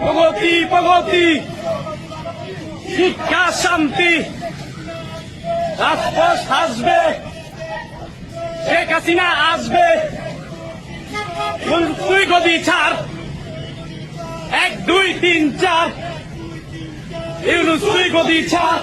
প্রগতি প্রগতি শিক্ষা শান্তি রাজপথ আসবে শেখ হাসিনা আসবে তুই গদি ছাড় এক দুই তিন চার ইউনুস তুই গদি ছাড়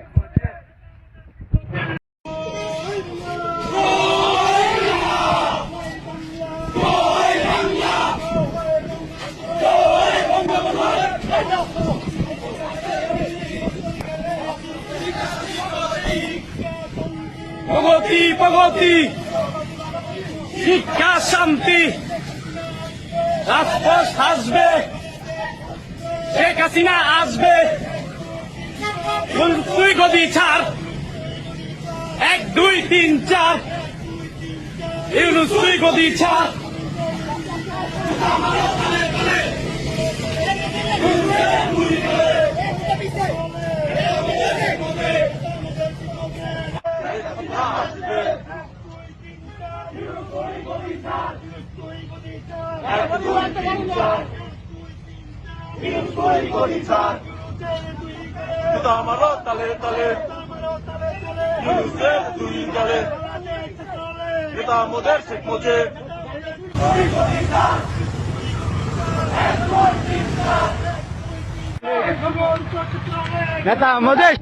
প্রগতি প্রগতি শিক্ষা শান্তি রাজপথ আসবে! শেখ হাসিনা আসবে! তুই গদি ছাড়! এক, দুই, তিন, চার! ইউনুস, তুই গদি ছাড়! আমারও তালে তালে দুই তালে কিন্তু আমাদের শেখ মুজিব নেতা আমাদের